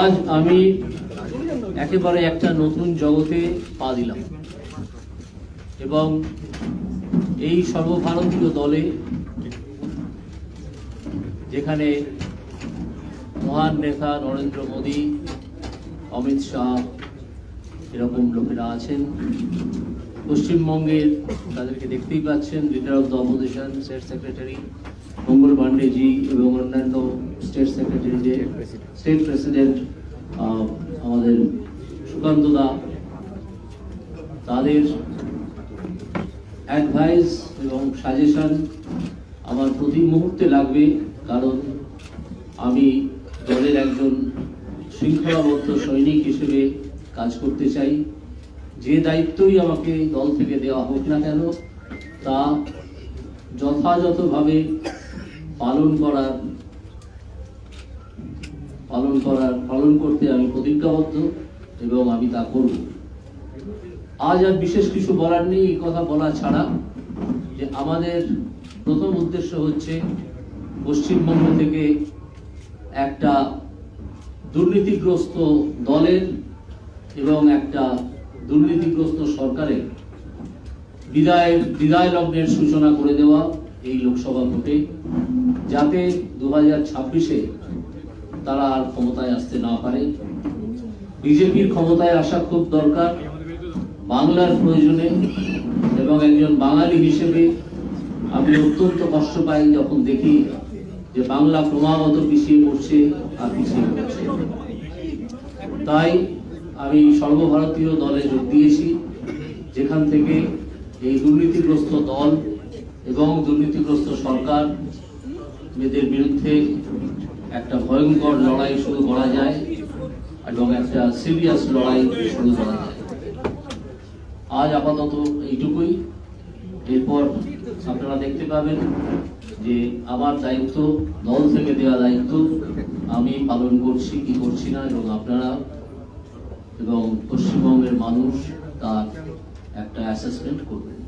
আজ আমি একেবারে একটা নতুন জগতে পা দিলাম এবং এই সর্বভারতীয় দলে যেখানে মহান নেতা নরেন্দ্র মোদী, অমিত শাহ এরকম লোকেরা আছেন, পশ্চিমবঙ্গের তাদেরকে দেখতেই পাচ্ছেন leader of the opposition state secretary Mangal Pandey ji এবং অন্যান্য স্টেট সেক্রেটারি যে স্টেট প্রেসিডেন্ট আমাদের সুকান্ত দা, তাদের অ্যাডভাইস এবং সাজেশন আমার প্রতি মুহূর্তে লাগবে, কারণ আমি দলের একজন শৃঙ্খলাবদ্ধ সৈনিক হিসেবে কাজ করতে চাই। যে দায়িত্বই আমাকে দল থেকে দেওয়া হোক না কেন, তা যথাযথভাবে পালন করার পালন করার, পালন করতে আমি প্রতিজ্ঞাবদ্ধ এবং আমি তা করব। আজ আর বিশেষ কিছু বলার নেই, এই কথা বলা ছাড়া। যে আমাদের প্রথম উদ্দেশ্য হচ্ছে পশ্চিমবঙ্গ থেকে একটা দুর্নীতিগ্রস্ত দলের এবং একটা দুর্নীতিগ্রস্ত সরকারের বিদায়ের, বিদায় লগ্নের সূচনা করে দেওয়া এই লোকসভা ভোটে। যাতে দু হাজার ছাব্বিশে তারা আর ক্ষমতায় আসতে না পারে। বিজেপির ক্ষমতায় আসা খুব দরকার, বাংলার প্রয়োজনে, এবং একজন বাঙালি হিসেবে আমি অত্যন্ত কষ্ট পাই যখন দেখি যে বাংলা ক্রমাগত পিছিয়ে পড়ছে আর পিছিয়ে পড়ছে। তাই আমি সর্বভারতীয় দলে যোগ দিয়েছি, যেখান থেকে এই দুর্নীতিগ্রস্ত দল এবং দুর্নীতিগ্রস্ত সরকার মেয়েদের বিরুদ্ধে একটা ভয়ঙ্কর লড়াই শুরু করা যায় এবং একটা সিরিয়াস লড়াই শুরু করা যায়। আজ আপাতত এইটুকুই। এরপর আপনারা দেখতে পাবেন যে আমার দায়িত্ব, দল থেকে দেওয়া দায়িত্ব, আমি পালন করছি কি করছি না এবং আপনারা এবং পশ্চিমবঙ্গের মানুষ তার একটা অ্যাসেসমেন্ট করবেন।